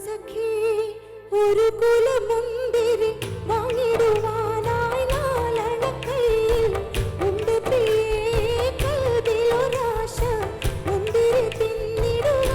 സഖി ഒരു കുലമുന്തിരി വാങ്ങിടുവാനായി നാലണക്കയിൽ ഉണ്ട് പ്രിയേ കതിലൊരാശ മുന്തിരി തിന്നിടുക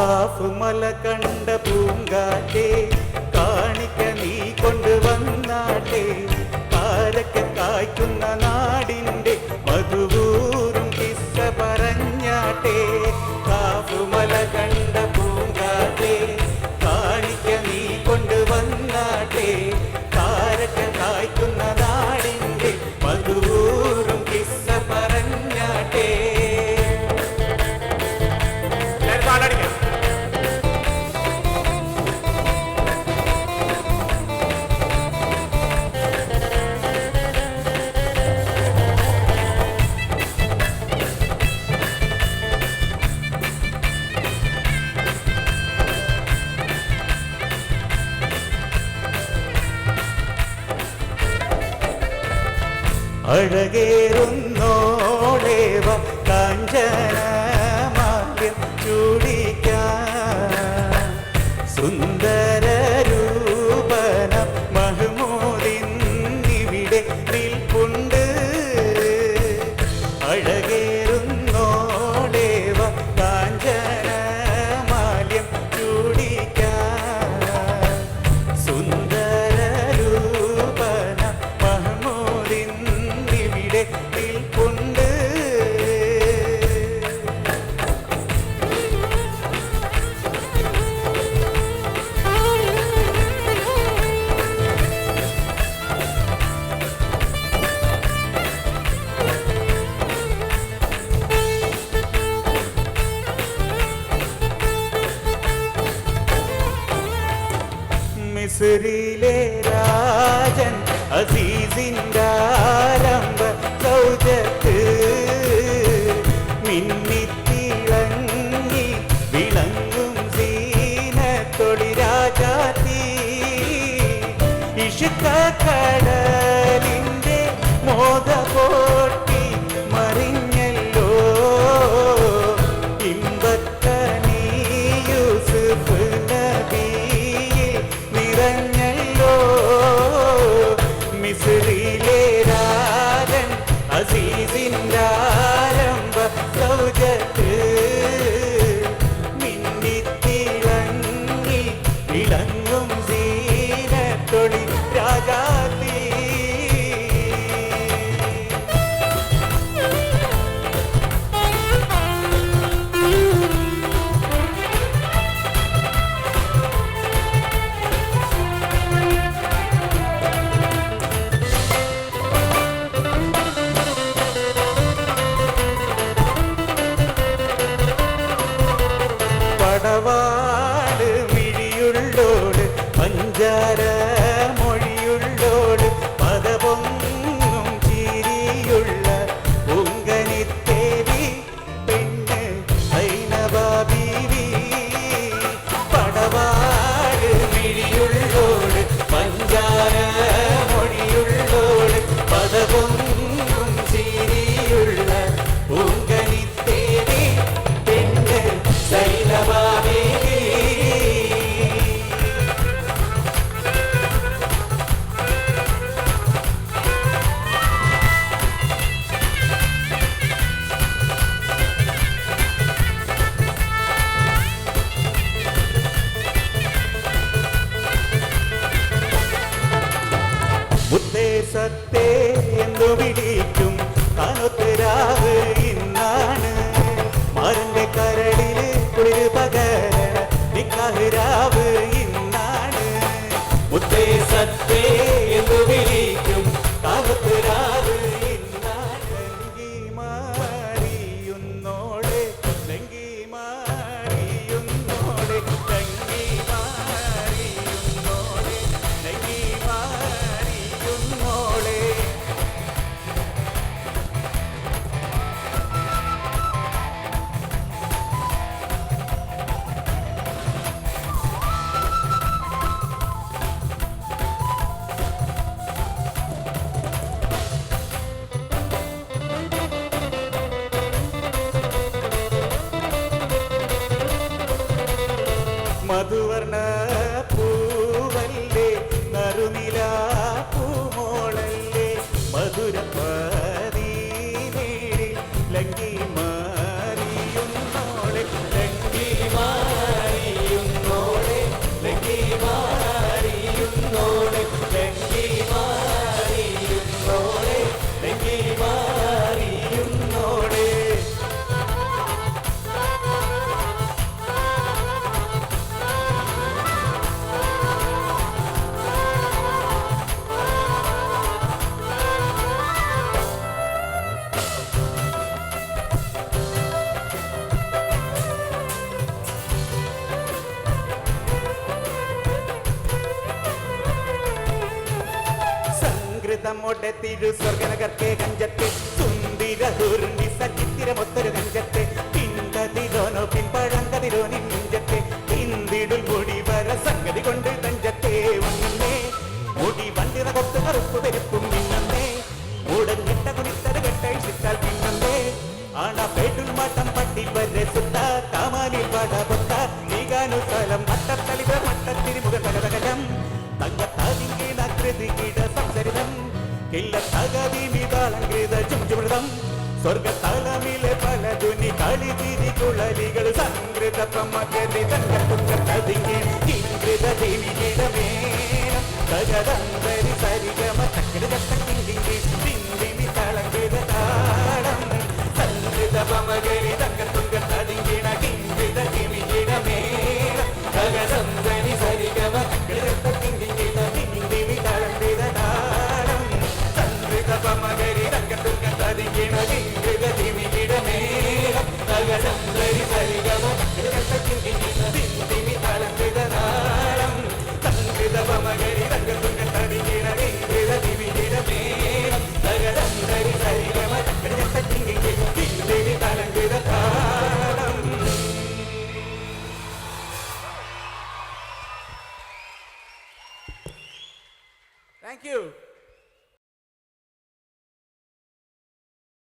കാഫുമല കണ്ട പൂങ്കാറ്റേ കാണിക്ക നീ കൊണ്ടുവന്നാട്ടെ. ആരൊക്കെ കായ്ക്കുന്ന നാടിന്റെ മധു അഴകേറുന്നോളേവം കാഞ്ചന രാജൻ അസീസിന്റെ സത്തേ എന്തോ വിളിക്കും? തണുത്ത രാവ് ഇന്നാണ്. മറിന്റെ കരളിൽ കുളിര് പകരണ നിക്കാഹ് രാവ് ഇന്നാണ് സത്തേ എന്തോ വിളിക്കും? തണുത്ത மதுவர்ண സംകൃതമൊടെ തിരു സ്വർഗനകർക്കെ കഞ്ചത്തെ. സുന്ദിര ദുർണി സചിത്തിരമൊത്തൊരു കഞ്ചത്തെ. പിന്തതിരോനോ പിൻപഴങ്കതിരോ നിഞ്ചത്തെ. പിന്തിടുൽ മുടി വര സംഗതി കൊണ്ട് തഞ്ചത്തെ വന്നേ. മുടി വണ്ടിറ കൊത്ത് കറുപ്പ് പെരുപ്പും മിന്നന്നേ ഉടഞ്ഞിട്ട കുടിത്തത് കെട്ടഴിച്ചിട്ടാൽ പിന്നന്നേ. ആണ പേട്ടുൽ മാട്ടം പട്ടി വരെ സുത്ത കാമാലിൽ പാട പൊത്ത. നീകാനു സ്ഥലം മട്ടത്തളിത മട്ടത്തിരി മുഖ തങ്കത്താതിങ്കീണകൃതികീട സംസരിതം കീട തകതി കില്ലത്തകതിമിതാലങ്കൃത ചുംചുമൃതം. സ്വർഗതലമിലെ പലതുനി കളിതിരി കുളലികൾ സംകൃത പ്രമകതി തങ്കത്തുങ്കത്തതിങ്ങി കിങ്കൃത തിരികിടമേനം തകതന്തരി സരിഗമ തക്കിടതക്കിങ്കിങ്കി തിന്തിമി തളങ്കൃത താടം.